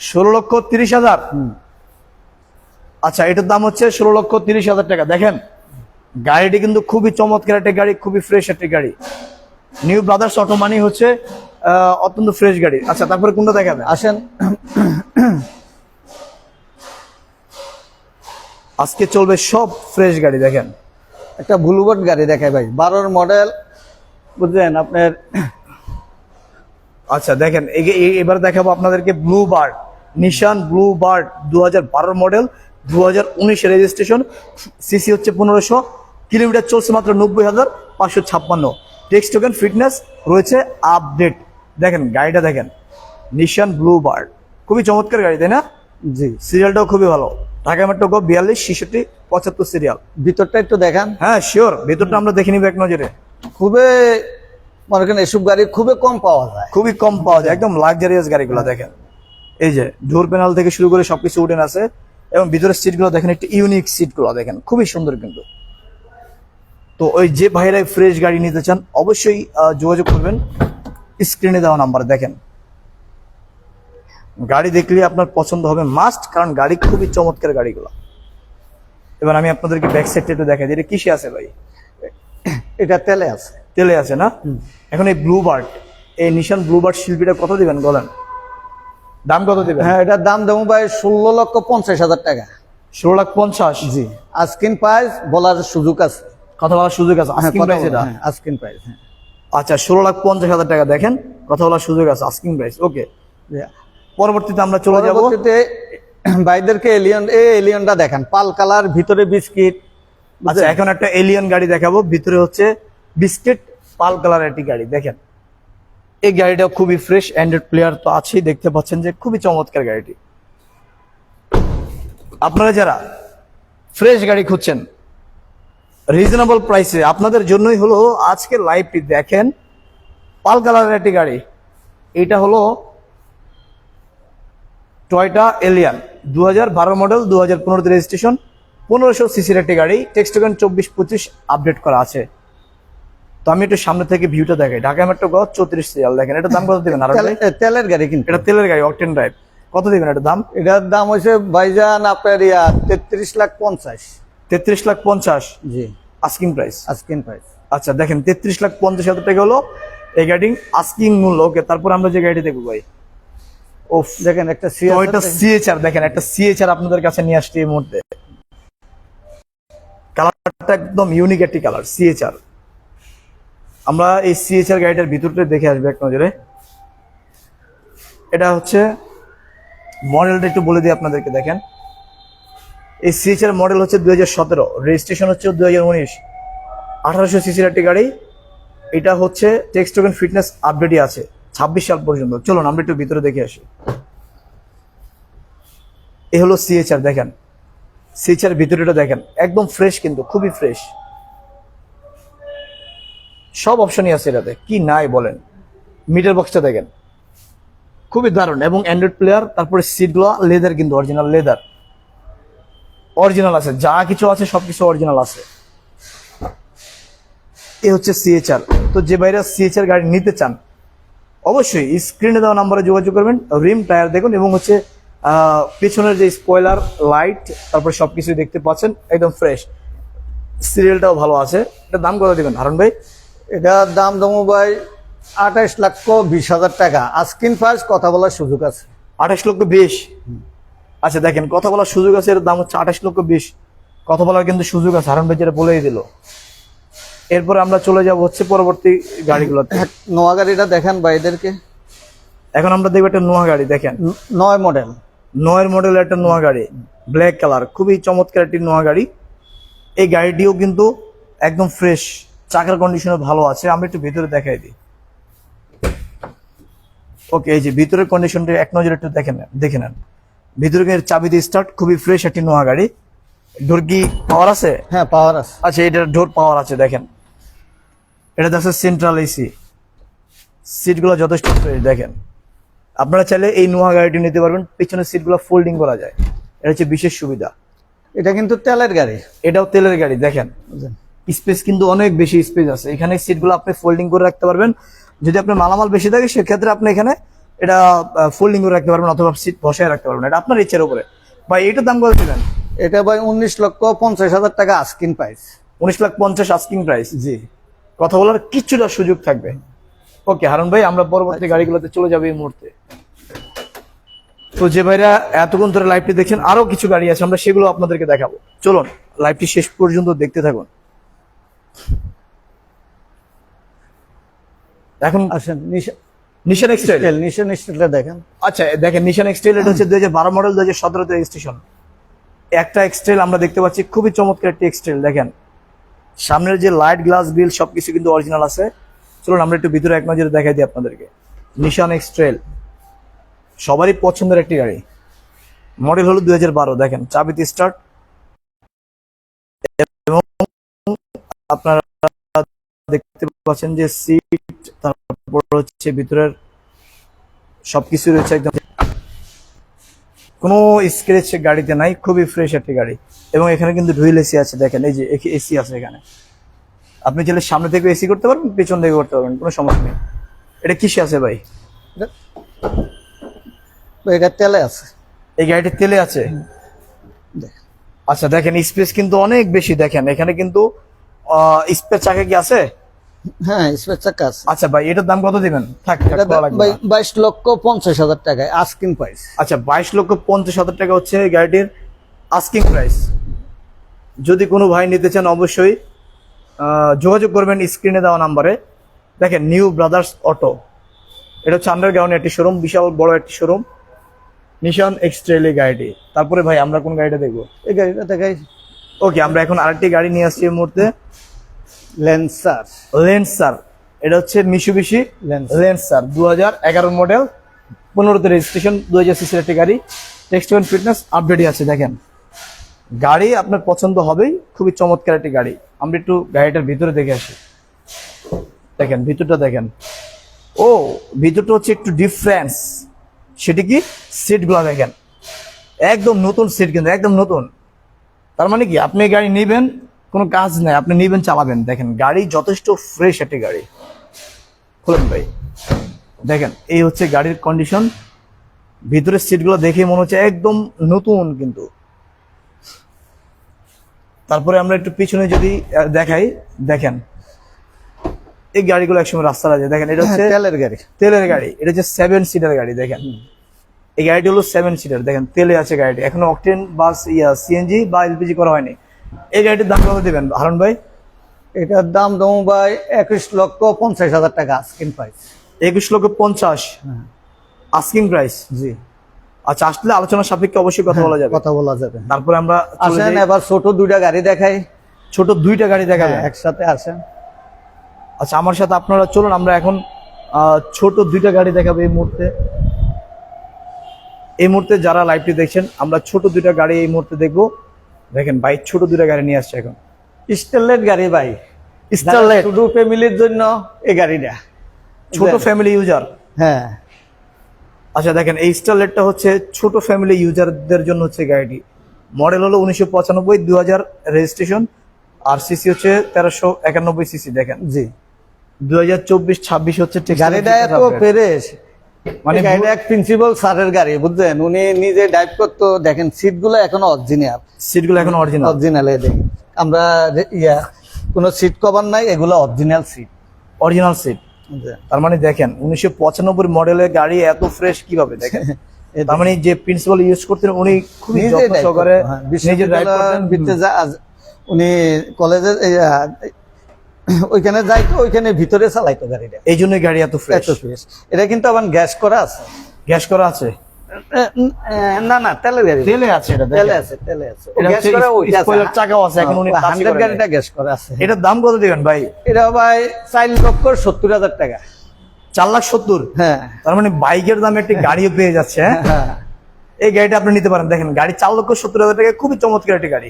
[SPEAKER 1] ষোলো লক্ষ তিরিশ হাজার? আচ্ছা এটার দাম হচ্ছে ষোলো লক্ষ তিরিশ হাজার টাকা। দেখেন গাড়িটি কিন্তু খুবই চমৎকার একটা গাড়ি খুবই ফ্রেশ একটা গাড়ি। নিউ ব্রাদার্স অটো মানি হচ্ছে অত্যন্ত ফ্রেশ গাড়ি। আচ্ছা তারপরে কোনটা দেখাবে
[SPEAKER 2] আসেন।
[SPEAKER 1] আজকে চলবে সব ফ্রেশ গাড়ি দেখেন।
[SPEAKER 2] একটা ব্লুবোর্ড গাড়ি দেখায় ভাই বারোর মডেল বুঝলেন আপনার
[SPEAKER 1] আচ্ছা দেখেন এবার দেখাবো আপনাদেরকে blue bird Nissan blue bird দু মডেল দু হাজার উনিশে রেজিস্ট্রেশন সিসি হচ্ছে পনেরোশো কিলোমিটার চলছে মাত্র নব্বই হাজার পাঁচশো ছাপ্পান্ন। টেক্সট টোকেন ফিটনেস রয়েছে আপডেট দেখেন গাড়িটা দেখেন। নিশান ব্লু বার্ড খুবই চমৎকার গাড়ি তাই না?
[SPEAKER 2] জি।
[SPEAKER 1] সিরিয়ালটাও খুবই ভালো। ঢাকা মেট্রো গো বিয়াল্লিশ ছেষট্টি পঁচাত্তর সিরিয়াল
[SPEAKER 2] ভিতরটা একটু দেখান।
[SPEAKER 1] হ্যাঁ শিওর ভেতরটা আমরা দেখে নিব এক নজরে।
[SPEAKER 2] খুবই মনে করেন এসব গাড়ি খুবই কম পাওয়া যায়।
[SPEAKER 1] খুবই কম পাওয়া যায় একদম লাক্সারিয়াস গাড়িগুলো দেখেন। এই যে ডোর প্যানেল থেকে শুরু করে সবকিছু উঠেন আছে। এবং ভিতরের সিটগুলো দেখেন একটু ইউনিক সিটগুলো দেখেন খুবই সুন্দর কিন্তু। তো ওই যে ভাইরাই ফ্রেশ গাড়ি নিতে চান অবশ্যই যোগাযোগ করবেন। স্ক্রিনে দেওয়া নাম্বার দেখেন। গাড়ি দেখলে আপনার পছন্দ হবে মাস্ট কারণ গাড়ি খুবই চমৎকার গাড়িগুলো। এবার আমি আপনাদেরকে ব্যাক সাইডটা একটু দেখাই দিই। এটা কিসে আছে ভাই?
[SPEAKER 2] এটা তেলে আছে।
[SPEAKER 1] তেলে আছে না? এখন এই ব্লু বার্ড এই নিশান ব্লু বার্ড শিল্পীটা কত দিবেন বলেন? দাম কত দিবেন?
[SPEAKER 2] হ্যাঁ এটার দাম দেবো ভাই ষোলো লক্ষ পঞ্চাশ হাজার টাকা।
[SPEAKER 1] ষোলো লাখ পঞ্চাশ?
[SPEAKER 2] জি। আজকিন প্রাইস বলার সুযোগ আছে।
[SPEAKER 1] কথা বলার সুযোগ আছে
[SPEAKER 2] হ্যাঁ
[SPEAKER 1] আস্কিং প্রাইস এটা?
[SPEAKER 2] হ্যাঁ, আজকিন প্রাইস হ্যাঁ।
[SPEAKER 1] আচ্ছা ষোলো লাখ পঞ্চাশ হাজার টাকা দেখেন কথা বলার সুযোগ আছে আস্কিং প্রাইস ওকে পরবর্তীতে আমরা চলে যাব।
[SPEAKER 2] পরবর্তীতে ভাইদেরকে এলিয়ন এই এলিয়নটা দেখান পাল কালার ভিতরে বিস্কিট।
[SPEAKER 1] আচ্ছা এখন একটা এলিয়ন গাড়ি দেখাবো ভিতরে হচ্ছে বিস্কিট পাল কালার একটি গাড়ি দেখেন। এই গাড়িটা খুবই ফ্রেশ অ্যান্ড্রয়েড প্লেয়ার তো আছেই, দেখতে পাচ্ছেন যে খুবই চমৎকার গাড়িটি। আপনারা যারা ফ্রেশ গাড়ি খুঁজছেন রিজনেবল প্রাইসে আপনাদের জন্যই হলো আজকে লাইভটি দেখেন, পাল কালারের একটি গাড়ি। এটা হলো টয়টা এলিয়ান দু হাজার বারো মডেল দু হাজার রেজিস্ট্রেশন পনেরোশো সিসির একটি গাড়ি টেক্সটোকেন চব্বিশ পঁচিশ আপডেট করা আছে। তো আমি একটু সামনে থেকে ভিউটা দেখাই। ঢাকা মেট্রো গ চৌত্রিশ সিরিয়াল দেখেন। এটা দাম কত দেবেন আর
[SPEAKER 2] তেলের গাড়ি কিন্তু।
[SPEAKER 1] এটা তেলের গাড়ি অকটেন ড্রাইভ কত দেবেন এটা দাম?
[SPEAKER 2] এটার দাম হয়েছে ভাইজান আপনার ইয়া তেত্রিশ লাখ পঞ্চাশ।
[SPEAKER 1] তেত্রিশ লাখ পঞ্চাশ?
[SPEAKER 2] জি।
[SPEAKER 1] আস্কিং প্রাইস
[SPEAKER 2] আজকিন প্রাইস
[SPEAKER 1] আচ্ছা দেখেন তেত্রিশ লাখ পঞ্চাশ হাজার টাকা হলো এই গাড়ি আস্কিং মূল্য। ওকে তারপর আমরা যে গাড়িটি দেখব ভাই। ও
[SPEAKER 2] দেখেন একটা
[SPEAKER 1] টয়টা সিএচআর দেখেন একটা সিএচআর আপনাদের কাছে নিয়ে আসছে এই মুহূর্তে। কালারটা একদম ইউনিক একটি কালার সিএচআর আমরা এই সিএচআর গাড়িটার ভিতরটা দেখে আসব এক নজরে। এটা হচ্ছে মডেলটা একটু বলে দিই আপনাদেরকে, দেখেন। এই সিএচআর মডেল হচ্ছে দুই হাজার সতেরো, রেজিস্ট্রেশন হচ্ছে দুই হাজার উনিশ। আঠারোশো সিসির একটি গাড়ি। এটা হচ্ছে টেক্সট টেক্সটোকেন ফিটনেস আপডেটই আছে, ছাব্বিশ সাল পর্যন্ত। চলুন, আমরা একটু ভিতরে দেখে আসি। এ হলো সিএচআর দেখেন। সিএচআর ভিতরেটা দেখেন, একদম ফ্রেশ কিন্তু, খুবই ফ্রেশ সব অপশনই আছে এটাতে। কি নাই বলেন? মিটার বক্সটা দেখেন। খুবই দারুণ। এবং অ্যান্ড্রয়েড প্লেয়ার তারপরে সিটগুলো লেদার কিন্তু অরিজিনাল লেদার অরিজিনাল আছে। যা কিছু আছে সব কিছু অরিজিনাল আছে। এ হচ্ছে সিএচআর তো যে বাইরে সিএচআর গাড়ি নিতে চান, অবশ্যই স্ক্রিনে দেওয়া নাম্বারে যোগাযোগ করবেন। রিম টায়ার দেখুন এবং হচ্ছে পেছনের যে স্পয়লার লাইট তারপরে সবকিছু দেখতে পাচ্ছেন। একদম ফ্রেশ সিরিয়ালটাও ভালো আছে। এটা দাম কত দিবেন? হারুন ভাই?
[SPEAKER 2] এটার দাম দেবো ভাই আঠাইশ লক্ষ বিশ হাজার টাকা। আজকিন প্রাইস কথা বলার সুযোগ আছে।
[SPEAKER 1] আঠাশ লক্ষ বিশ? আচ্ছা দেখেন কথা বলার সুযোগ আছে এর দাম হচ্ছে আঠাশ লক্ষ বিশ। কথা বলার কিন্তু সুযোগ আছে হারুন ভাই যেটা বলেই দিল। এরপরে আমরা চলে যাব হচ্ছে পরবর্তী
[SPEAKER 2] গাড়িগুলো নোয়া গাড়িটা দেখেন ভাইদেরকে
[SPEAKER 1] এখন আমরা দেখব একটা নোয়া গাড়ি দেখেন।
[SPEAKER 2] নয় মডেল
[SPEAKER 1] নয়ের মডেল একটা নোয়া গাড়ি ব্ল্যাক কালার খুবই চমৎকার একটি নোয়া গাড়ি। এই গাড়িটিও কিন্তু একদম ফ্রেশ চাকার কন্ডিশনও ভালো আছে আমরা একটু ভিতরে দেখাই দিই। ওকে এই যে ভিতরের কন্ডিশনটা এক নজরে একটু দেখে নেন দেখে নেন। ভিতরে চাবি দিয়ে স্টার্ট খুবই ফ্রেশ একটি নোয়া গাড়ি। ডোর কি পাওয়ার আছে?
[SPEAKER 2] হ্যাঁ পাওয়ার আছে।
[SPEAKER 1] আচ্ছা এটার ডোর পাওয়ার আছে দেখেন। এটা দেখছে সেন্ট্রাল এসি সিটগুলো যথেষ্ট ফ্রেশ দেখেন। আপনারা চাইলে এই নোয়া গাড়িটি নিতে পারবেন পিছনের সিটগুলো ফোল্ডিং করা যায়। এটা হচ্ছে বিশেষ সুবিধা।
[SPEAKER 2] এটা কিন্তু তেলের গাড়ি।
[SPEAKER 1] এটাও তেলের গাড়ি দেখেন? স্পেস কিন্তু অনেক বেশি স্পেস আছে। এখানে সিটগুলো আপনি ফোল্ডিং করে রাখতে পারবেন। যদি আপনার মালামাল বেশি থাকে সেক্ষেত্রে আপনি এখানে এটা ফোল্ডিং করে রাখতে পারবেন অথবা সিট বসায় রাখতে পারবেন। এটা আপনার ইচ্ছের উপরে। ভাই এটার দাম কত দেবেন?
[SPEAKER 2] এটা ভাই উনিশ লক্ষ পঞ্চাশ হাজার টাকা আজকিন প্রাইস
[SPEAKER 1] উনিশ লাখ পঞ্চাশ আস্কিং প্রাইস
[SPEAKER 2] জি।
[SPEAKER 1] কথা বলার কিছুটা সুযোগ থাকবে। ওকে হারুন ভাই আমরা পরবর্তী গাড়িগুলোতে চলে যাব এই মুহূর্তে। তো যে ভাইরা এতক্ষণ ধরে লাইভটি দেখছেন আরও কিছু গাড়ি আছে আমরা সেগুলো আপনাদেরকে দেখাবো। চলুন লাইভটি শেষ পর্যন্ত দেখতে থাকুন। এখন
[SPEAKER 2] আসেন নিশা
[SPEAKER 1] নিশান এক্সটাইল
[SPEAKER 2] স্টাইল নিশান স্টাইলটা দেখেন।
[SPEAKER 1] আচ্ছা দেখেন নিশান এক্সটাইল এটা হচ্ছে দুই হাজার বারো মডেল দুই হাজার সতেরোতে রেজিস্ট্রেশন একটা এক্সটাইল আমরা দেখতে পাচ্ছি খুবই চমৎকার একটি এক্সটাইল দেখেন। সামনের যে লাইট গ্লাস বিল সবকিছু কিন্তু অরিজিনাল আছে। চলুন আমরা একটু ভিতরে এক নজরে দেখাই দিই আপনাদেরকে। নিশান এক্সট্রেল সবারই পছন্দের একটি গাড়ি। মডেল হলো দুই হাজার বারো দেখেন চাবিতে স্টার্ট এবং আপনারা দেখতে পাচ্ছেন যে সিট তারপর হচ্ছে ভিতরের সবকিছু রয়েছে একদম। কোনো স্ক্রেচ গাড়িতে নাই খুবই ফ্রেশ একটি গাড়ি। এবং এখানে কিন্তু ডুইল এসি আছে দেখেন এই যে এসি আছে এখানে। আপনি চাইলে সামনে থেকে এসি করতে পারবেন পেছন থেকে করতে পারবেন কোনো সমস্যা নেই। এটা কিসে আছে ভাই?
[SPEAKER 2] এটা তেলে আছে।
[SPEAKER 1] এই গাড়িটি তেলে আছে? আচ্ছা দেখেন স্পেস কিন্তু অনেক বেশি দেখেন। এখানে কিন্তু স্পেস চাকা কি আছে?
[SPEAKER 2] হ্যাঁ স্পেস চাকা আছে।
[SPEAKER 1] আচ্ছা ভাই এটার দাম কত দিবেন? থাক।
[SPEAKER 2] বাইশ লক্ষ পঞ্চাশ হাজার টাকায় আস্কিং প্রাইস
[SPEAKER 1] আচ্ছা বাইশ লক্ষ পঞ্চাশ হাজার টাকা হচ্ছে গাড়িটির আস্কিং প্রাইস যদি কোনো ভাই নিতে চান অবশ্যই যোগাযোগ করবেন স্ক্রিনে দেওয়া নাম্বারে দেখেন নিউ ব্রাদার্স অটো এটা হচ্ছে আন্ডারগ্রাউন্ড একটি শোরুম বিশাল বড় একটি শোরুম নিশান এক্সট্রেল এই গাড়িটি। তারপরে ভাই আমরা কোন গাড়িটা দেখব?
[SPEAKER 2] এই গাড়িটা দেখাই।
[SPEAKER 1] ওকে আমরা এখন আরেকটি গাড়ি নিয়ে আসছি এই মুহূর্তে।
[SPEAKER 2] লেন্সার
[SPEAKER 1] লেন্সার এটা হচ্ছে মিশুবিশি। লেন্সার দু হাজার এগারো মডেল পনেরোতে রেজিস্ট্রেশন দু হাজার সিসির একটি গাড়ি। টেক্সট ফিটনেস আপডেটই আছে দেখেন। গাড়ি আপনার পছন্দ হবেই খুবই চমৎকার একটি গাড়ি। আমরা একটু গাড়িটার ভিতরে দেখে আসি। দেখেন ভিতরটা দেখেন। ও ভিতরটা হচ্ছে একটু ডিফারেন্স সেটি কি? সিটগুলো দেখেন। একদম নতুন সিট কিন্তু একদম নতুন। তার মানে কি আপনি গাড়ি নেবেন কোনো কাজ নাই আপনি নেবেন চালাবেন। দেখেন গাড়ি যথেষ্ট ফ্রেশ একটি গাড়ি। খুলেন ভাই। দেখেন এই হচ্ছে গাড়ির কন্ডিশন ভিতরের সিটগুলো দেখে মনে হচ্ছে একদম নতুন কিন্তু। তারপরে আমরা একটু পিছনে যদি দেখাই দেখেন। এই গাড়িগুলো একসময় রাস্তায় আছে দেখেন এটা হচ্ছে
[SPEAKER 2] তেলের গাড়ি।
[SPEAKER 1] তেলের গাড়ি এটা হচ্ছে সেভেন সিটার গাড়ি দেখেন। এই গাড়িটি হলো সেভেন সিটার দেখেন তেলে আছে গাড়িটি। এখনও অকটেন বাস ইয়া সিএনজি বা এলপিজি করা হয়নি। এই গাড়িটির দাম কত দেবেন হারুন ভাই?
[SPEAKER 2] এটার দাম দমু ভাই একুশ লক্ষ পঞ্চাশ হাজার টাকা আস্কিং প্রাইস
[SPEAKER 1] একুশ লক্ষ পঞ্চাশ? আস্কিং প্রাইস
[SPEAKER 2] জি।
[SPEAKER 1] আচ্ছা আসলে আলোচনা সাপেক্ষে অবশ্যই কথা বলা যাবে।
[SPEAKER 2] কথা বলা যাবে।
[SPEAKER 1] তারপরে আমরা
[SPEAKER 2] আসেন এবার ছোট দুইটা গাড়ি দেখাই।
[SPEAKER 1] ছোট দুইটা গাড়ি দেখাবেন।
[SPEAKER 2] হ্যাঁ, একসাথে আসেন।
[SPEAKER 1] আচ্ছা আমার সাথে আপনারা চলুন আমরা এখন ছোট দুইটা গাড়ি দেখাবো এই মুহূর্তে। এই মুহূর্তে যারা লাইভটি দেখছেন আমরা ছোট দুইটা গাড়ি এই মুহূর্তে দেখব। দেখেন বাইক ছোট দুইটা গাড়ি নিয়ে আসছে এখন।
[SPEAKER 2] স্টেনলেট গাড়ি ভাই।
[SPEAKER 1] স্টারলাইট
[SPEAKER 2] শুধু ফ্যামিলির জন্য এই গাড়িটা।
[SPEAKER 1] ছোট ফ্যামিলি ইউজার
[SPEAKER 2] হ্যাঁ।
[SPEAKER 1] আচ্ছা দেখেন এই স্টারলাইটটা হচ্ছে ছোট ফ্যামিলি ইউজারদের জন্য হচ্ছে গাড়িটি। মডেল হলো উনিশশো পঁচানব্বই দু হাজার রেজিস্ট্রেশন আর সিসি হচ্ছে তেরোশো একানব্বই সিসি দেখেন।
[SPEAKER 2] জি।
[SPEAKER 1] দু হাজার চব্বিশ ছাব্বিশ হচ্ছে
[SPEAKER 2] গাড়িটা এত
[SPEAKER 1] upgrade। মানে
[SPEAKER 2] গাড়িটা এক প্রিন্সিপাল স্যারের গাড়ি বুঝছেন? উনি নিজে ড্রাইভ করতো। দেখেন সিটগুলো এখনও অরিজিনাল
[SPEAKER 1] সিটগুলো এখন অরিজিনাল
[SPEAKER 2] অরিজিনাল দেখেন। আমরা ইয়া কোনো সিট কভার নাই এগুলো অরিজিনাল সিট
[SPEAKER 1] অরিজিনাল সিট তার মানে দেখেন উনিশশো পঁচানব্বই মডেলের গাড়ি এত ফ্রেশ কীভাবে দেখেন? তার মানে যে প্রিন্সিপাল ইউজ করতেন উনি খুবই
[SPEAKER 2] নিজে
[SPEAKER 1] যত্ন সহকারে
[SPEAKER 2] হ্যাঁ,
[SPEAKER 1] নিজে ড্রাইভ করতেন।
[SPEAKER 2] উনি কলেজে ওইখানে যাইতো ওইখানে ভিতরে চালাইতো গাড়িটা।
[SPEAKER 1] এই জন্যই গাড়ি এত ফ্রেশ
[SPEAKER 2] ফ্রেশ এটা কিন্তু আবার গ্যাস করা আছে।
[SPEAKER 1] গ্যাস করা আছে?
[SPEAKER 2] না না তেলের গাড়ি।
[SPEAKER 1] তেলে আছে এটা
[SPEAKER 2] তেলে আছে তেলে আছে। গ্যাস করা ওইটা
[SPEAKER 1] spoiler চাকাও আছে, এখন উনি
[SPEAKER 2] হ্যাঁ, 100 গাড়িটা গ্যাস করা আছে।
[SPEAKER 1] এটার দাম কত দিবেন ভাই?
[SPEAKER 2] এটা ভাই চার লক্ষ সত্তর হাজার টাকা।
[SPEAKER 1] চার লাখ সত্তর?
[SPEAKER 2] হ্যাঁ।
[SPEAKER 1] তার মানে বাইকের দামে একটি গাড়িও পেয়ে যাচ্ছে হ্যাঁ?
[SPEAKER 2] হ্যাঁ।
[SPEAKER 1] এই গাড়িটা আপনি নিতে পারেন। দেখেন গাড়ি চার লক্ষ সত্তর হাজার টাকা খুবই চমৎকার একটি গাড়ি।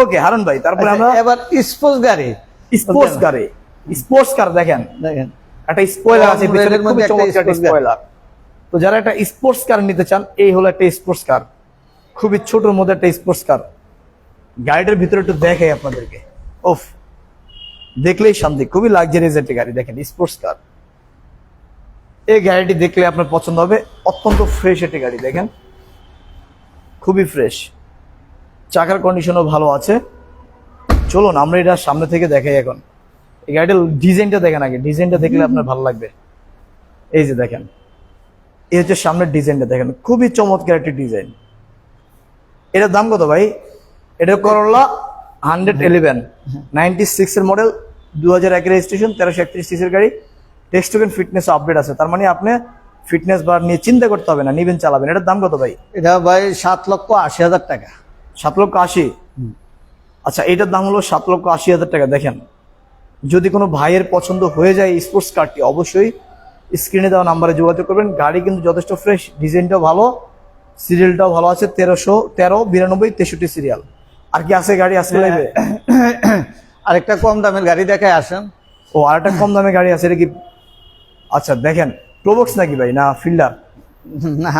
[SPEAKER 1] ওকে হারুন ভাই তারপরে আমরা
[SPEAKER 2] আচ্ছা, এবার স্পোর্টস গাড়ি।
[SPEAKER 1] স্পোর্টস গাড়ি স্পোর্টস কার দেখেন।
[SPEAKER 2] দেখেন।
[SPEAKER 1] একটা স্পয়লার আছে পিছনে খুবই
[SPEAKER 2] একটা
[SPEAKER 1] চমৎকার স্পয়লার তো যারা একটা স্পোর্টস কার নিতে চান এই হলো একটা স্পোর্টস কার খুবই ছোটর মধ্যে একটা স্পোর্টস কার গাড়িটার ভিতরে একটু দেখাই আপনাদেরকে। ওফ। দেখলেই শান্তি খুবই লাক্সারিয়াস একটি গাড়ি দেখেন স্পোর্টস কার এই গাড়িটি দেখলে আপনার পছন্দ হবে। অত্যন্ত ফ্রেশ একটি গাড়ি দেখেন। খুবই ফ্রেশ চাকার কন্ডিশনও ভালো আছে। চলুন আমরা এটা সামনে থেকে দেখাই এখন। এই গাড়িটার ডিজাইনটা দেখেন আগে। ডিজাইনটা দেখলে আপনার ভালো লাগবে। এই যে দেখেন এই হচ্ছে সামনের ডিজাইনটা দেখেন। খুবই চমৎকার একটি ডিজাইন। এটার দাম কত ভাই? এটা Corolla hundred eleven ninety six এর মডেল দু হাজার এক রেজিস্ট্রেশন তেরোশো একত্রিশ সিসির গাড়ি। টেক্সট টোকেন ফিটনেস আপডেট আছে। তার মানে আপনি ফিটনেস বার নিয়ে চিন্তা করতে হবে না নিবেন চালাবেন। এটার দাম কত ভাই?
[SPEAKER 2] এটা ভাই সাত লক্ষ আশি হাজার টাকা।
[SPEAKER 1] সাত লক্ষ আশি। আচ্ছা এটার দাম হলো সাত লক্ষ আশি হাজার টাকা। দেখেন যদি কোনো ভাইয়ের পছন্দ হয়ে যায় স্পোর্টস কারটি অবশ্যই স্ক্রিনে দেওয়া নাম্বারে যোগাযোগ করবেন। গাড়ি কিন্তু যথেষ্ট ফ্রেশ ডিজাইনটাও ভালো সিরিয়ালটাও ভালো আছে তেরোশো তেরো বিরানব্বই তেষট্টি সিরিয়াল আর কি আছে গাড়ি আসলে লাইবে
[SPEAKER 2] আরেকটা কম দামের গাড়ি দেখায় আসেন।
[SPEAKER 1] ও আর একটা কম দামে গাড়ি আছে এটা কি? আচ্ছা দেখেন প্রোবক্স নাকি ভাই? না ফিল্ডার
[SPEAKER 2] না।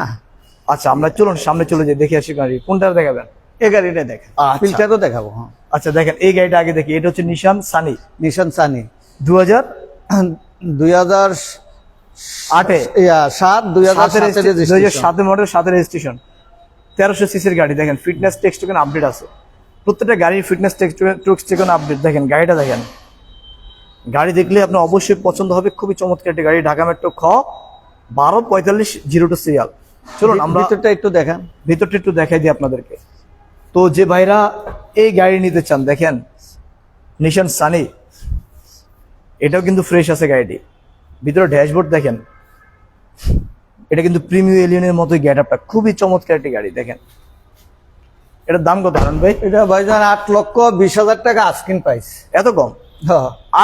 [SPEAKER 1] আচ্ছা আমরা চলুন সামনে চলে যাই দেখে আসি গাড়ি। কোনটা দেখাবেন?
[SPEAKER 2] এই গাড়িটা দেখেন।
[SPEAKER 1] আচ্ছা।
[SPEAKER 2] ফিল্টারও দেখাবো হ্যাঁ।
[SPEAKER 1] আচ্ছা দেখেন এই গাড়িটা আগে দেখি এটা হচ্ছে নিশান সানি।
[SPEAKER 2] নিশান সানি।
[SPEAKER 1] দু হাজার
[SPEAKER 2] দুই হাজার
[SPEAKER 1] আটে
[SPEAKER 2] সাত দুই হাজার registration।
[SPEAKER 1] মডেল সাতের রেজিস্ট্রেশন তেরোশো সিসির গাড়ি দেখেন ফিটনেস টেক্সট আপডেট আছে। প্রত্যেকটা গাড়ির ফিটনেস টেক্সট আপডেট দেখেন গাড়িটা দেখেন। গাড়ি দেখলে আপনার অবশ্যই পছন্দ হবে খুবই চমৎকার একটি গাড়ি ঢাকা মেট্রো খ বারো পঁয়তাল্লিশ জিরো টু সিরিয়াল চলুন আমরা
[SPEAKER 2] ভিতরটা একটু দেখান।
[SPEAKER 1] ভিতরটা একটু দেখাই দিই আপনাদেরকে। তো যে ভাইরা এই গাড়ি নিতে চান দেখেন নিশান সানি এটাও কিন্তু ফ্রেশ আছে গাড়িটি। ভিতরে ড্যাশবোর্ড দেখেন এটা কিন্তু প্রিমিয়াম এলিয়নের মতোই গেট আপটা খুবই চমৎকার একটি গাড়ি দেখেন। এটার দাম কত আনন্দ ভাই?
[SPEAKER 2] এটা ভাইজান আট লক্ষ বিশ হাজার টাকা আস্কিন প্রাইস
[SPEAKER 1] এত কম?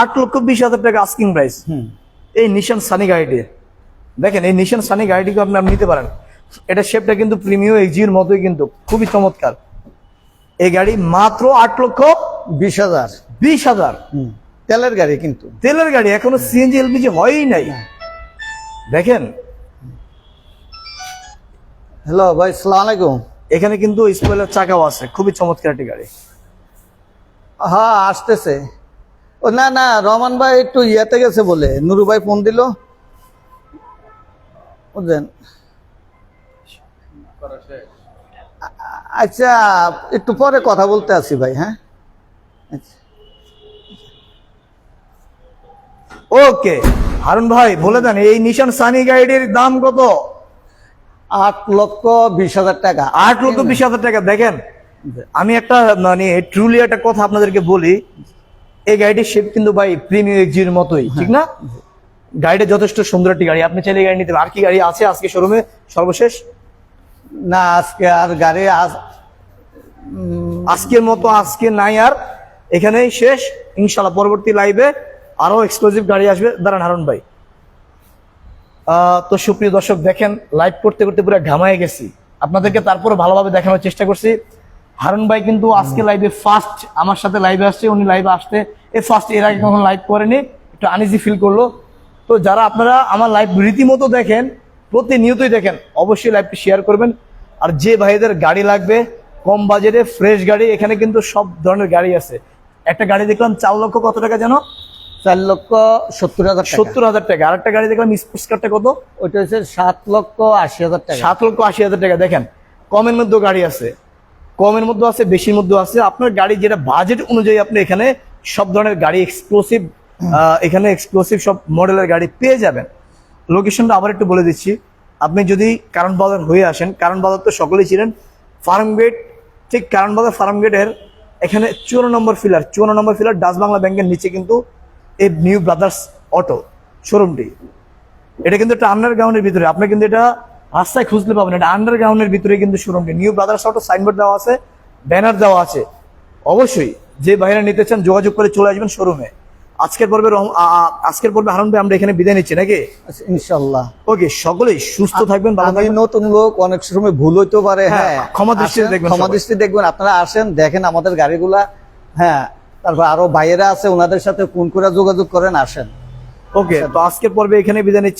[SPEAKER 1] আট লক্ষ বিশ হাজার টাকা আস্কিং প্রাইস
[SPEAKER 2] হুম।
[SPEAKER 1] এই নিশান সানি গাড়িটি দেখেন এই নিশান সানি গাড়িটিকে আপনি আপনি নিতে পারেন। এটা শেপটা কিন্তু প্রিমিয়াম এক্সির মতোই কিন্তু খুবই চমৎকার। এই গাড়ি মাত্র আট লক্ষ
[SPEAKER 2] বিশ হাজার।
[SPEAKER 1] বিশ হাজার।
[SPEAKER 2] তেলের গাড়ি কিন্তু।
[SPEAKER 1] তেলের গাড়ি এখনও সিএনজি এলপিজি হয়ই নাই। দেখেন।
[SPEAKER 2] হ্যালো ভাই সালাম আলাইকুম।
[SPEAKER 1] এখানে কিন্তু স্পয়লার চাকাও আছে খুবই চমৎকার একটি গাড়ি।
[SPEAKER 2] হ্যাঁ আসতেছে। ও না না রহমান ভাই একটু ইয়েতে গেছে বলে। নুরু ভাই ফোন দিল। বুঝলেন? আচ্ছা একটু পরে কথা বলতে আসি ভাই হ্যাঁ? আচ্ছা।
[SPEAKER 1] ওকে হারুন ভাই বলে দেন এই নিশান সানি গাড়িটির দাম কত?
[SPEAKER 2] আট লক্ষ বিশ হাজার টাকা।
[SPEAKER 1] আট লক্ষ বিশ হাজার টাকা দেখেন আমি একটা মানে ট্রুলি একটা কথা আপনাদেরকে বলি এই গাড়িটির শেপ কিন্তু ভাই প্রিমিয়াম এক্সির মতোই ঠিক না? গাড়িটা যথেষ্ট সুন্দর একটি গাড়ি আপনি চাইলে গাড়ি নিতে পারেন। আর কি গাড়ি আছে আজকে শোরুমে সর্বশেষ
[SPEAKER 2] না আজকে আর গাড়ি
[SPEAKER 1] আজকের মতো আজকে নাই আর। এখানেই শেষ। ইনশাল্লাহ পরবর্তী লাইভে আরও এক্সক্লুসিভ গাড়ি আসবে। দাঁড়ান হারুন ভাই। তো সুপ্রিয় দর্শক দেখেন লাইভ করতে করতে পুরো ঘামায় গেছি। আপনাদেরকে তারপরে ভালোভাবে দেখানোর চেষ্টা করছি। হারুন ভাই কিন্তু আজকে লাইভে ফার্স্ট আমার সাথে লাইভে আসছে উনি লাইভে আসতে। এ ফার্স্ট এর আগে কখন লাইভ করেনি। একটু আনইজি ফিল করল। তো যারা আপনারা আমার লাইভ রীতিমতো দেখেন প্রতিনিয়তই দেখেন অবশ্যই লাইভটি শেয়ার করবেন। আর যে ভাইদের গাড়ি লাগবে কম বাজেটে ফ্রেশ গাড়ি এখানে কিন্তু সব ধরনের গাড়ি আছে। একটা গাড়ি দেখলাম চার লক্ষ কত টাকা যেন?
[SPEAKER 2] চার লক্ষ সত্তর হাজার
[SPEAKER 1] সত্তর হাজার টাকা। আর একটা গাড়ি দেখলাম স্পোর্টস কারটা কত?
[SPEAKER 2] ওইটা হচ্ছে সাত লক্ষ আশি হাজার টাকা।
[SPEAKER 1] সাত লক্ষ আশি হাজার টাকা। দেখেন কমের মধ্যেও গাড়ি আছে। কমের মধ্যে আছে বেশির মধ্যে আছে। আপনার গাড়ি যেটা বাজেট অনুযায়ী আপনি এখানে সব ধরনের গাড়ি এক্সক্লুসিভ এখানে এক্সক্লুসিভ সব মডেলের গাড়ি পেয়ে যাবেন। লোকেশনটা আবার একটু বলে দিচ্ছি। আপনি যদি কারণ বাজার হয়ে আসেন, কারণ বাজার তো সকলেই ছিলেন ফার্ম গেট, ঠিক কারণ বাজার ফার্ম গেটের এখানে চুয়ান্ন নম্বর ফিলার, চুয়ান্ন নম্বর ফিলার ডাচ বাংলা ব্যাংকের নিচে কিন্তু এই নিউ ব্রাদার্স অটো শোরুমটি। এটা কিন্তু একটা আন্ডারগ্রাউন্ডের ভিতরে, আপনি কিন্তু এটা রাস্তায় খুঁজলে পাবেন, এটা আন্ডারগ্রাউন্ডের ভিতরে কিন্তু শোরুমটি। নিউ ব্রাদার্স অটো সাইনবোর্ড দেওয়া আছে, ব্যানার দেওয়া আছে। অবশ্যই যে বাইরে নিতে চান যোগাযোগ করে চলে আসবেন শোরুমে। আজকের পর্বে আজকের পর্বে হারুন ভাই আমরা এখানে বিদায় নিচ্ছি নাকি?
[SPEAKER 2] আচ্ছা, ইনশাল্লাহ
[SPEAKER 1] ওকে সকলেই সুস্থ থাকবেন
[SPEAKER 2] নতুন লোক অনেক সময় ভুল হইতে পারে
[SPEAKER 1] হ্যাঁ,
[SPEAKER 2] হ্যাঁ।
[SPEAKER 1] ক্ষমা
[SPEAKER 2] দৃষ্টি
[SPEAKER 1] দেখবেন
[SPEAKER 2] ক্ষমা দৃষ্টি দেখবেন। আপনারা আসেন দেখেন আমাদের গাড়িগুলা হ্যাঁ। তারপর আরও বাইরে আছে ওনাদের সাথে কোন করে যোগাযোগ করেন আসেন।
[SPEAKER 1] ওকে তো আজকের পর্বে এখানে বিদায় নিচ্ছি।